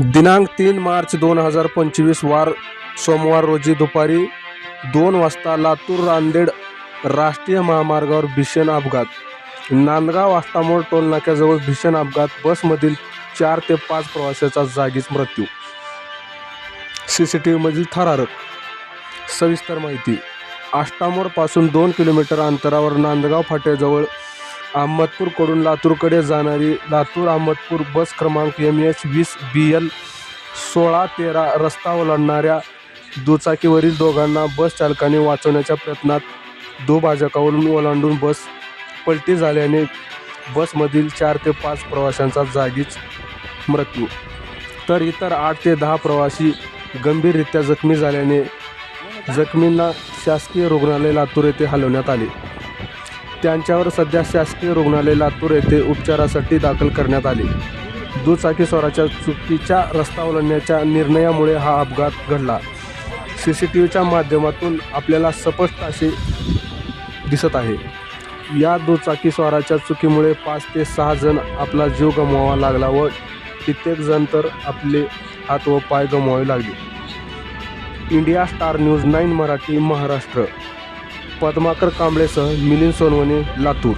दिनांक तीन मार्च दोन हजार पंचवीस वार सोमवार रोजी दुपारी दोन वाजता लातूर रांदेड राष्ट्रीय महामार्गावर भीषण अपघात. नांदगाव आष्टामोड टोलनाक्याजवळ भीषण अपघात. बसमधील चार ते पाच प्रवाशाचा जागीच मृत्यू. सी सी टी व्हीमधील थरारक. सविस्तर माहिती. आष्टामोडपासून दोन किलोमीटर अंतरावर नांदगाव फाट्याजवळ अहमदपूरकडून लातूरकडे जाणारी लातूर अहमदपूर बस क्रमांक एम एच वीस बी एल सोळा तेरा रस्ता ओलांडणाऱ्या दुचाकीवरील दोघांना बस चालकाने वाचवण्याच्या प्रयत्नात दुभाजकावरून ओलांडून बस पलटी झाल्याने बसमधील चार ते पाच प्रवाशांचा जागीच मृत्यू. तर इतर आठ ते दहा प्रवासी गंभीररित्या जखमी झाल्याने जखमींना शासकीय रुग्णालय लातूर येथे हलवण्यात आले. त्यांच्यावर सध्या शासकीय रुग्णालय लातूर येथे उपचारासाठी दाखल करण्यात आले. दुचाकीस्वाराच्या चुकीच्या रस्ता ओलांडण्याच्या निर्णयामुळे हा अपघात घडला. सी सी टी व्हीच्या माध्यमातून आपल्याला स्पष्ट असे दिसत आहे. या दुचाकी स्वाराच्या चुकीमुळे पाच ते सहा जण आपला जीव गमवावा लागला व कित्येक जण तर आपले हात व पाय गमवावे लागले. India Star News Nine Marathi Maharashtra. Padmakar कांबळेसह Milind Sonawane Latur.